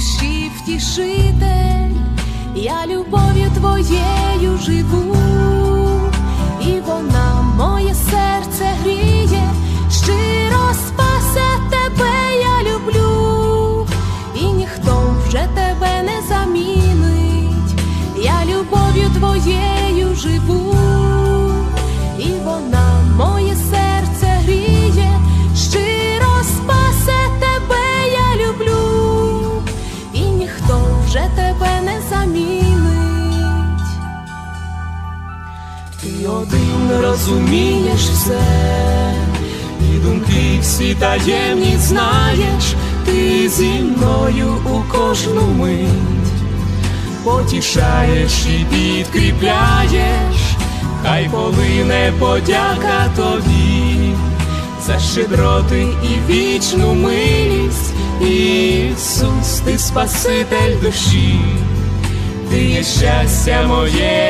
душі втішитель, я любов'ю твоєю живу, Ти один розумієш все, і думки всі таємні знаєш, ти зі мною у кожну мить потішаєш і підкріпляєш, хай полине подяка тобі за щедроти і вічну милість, Ісус, ти Спаситель душі. Ти є щастя моє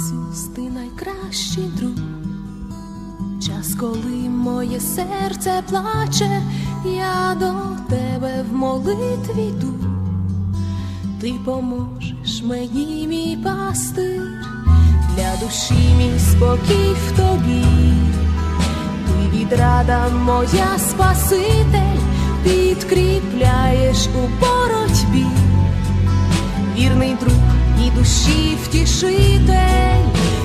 Ісус, ти найкращий друг, час, коли моє серце плаче, я до тебе в молитві йду. Ти поможеш мені, мій пастир, для душі мій спокій в тобі, ти відрада моя Спаситель, підкріпляєш у боротьбі. Вірний друг і душі втішитель,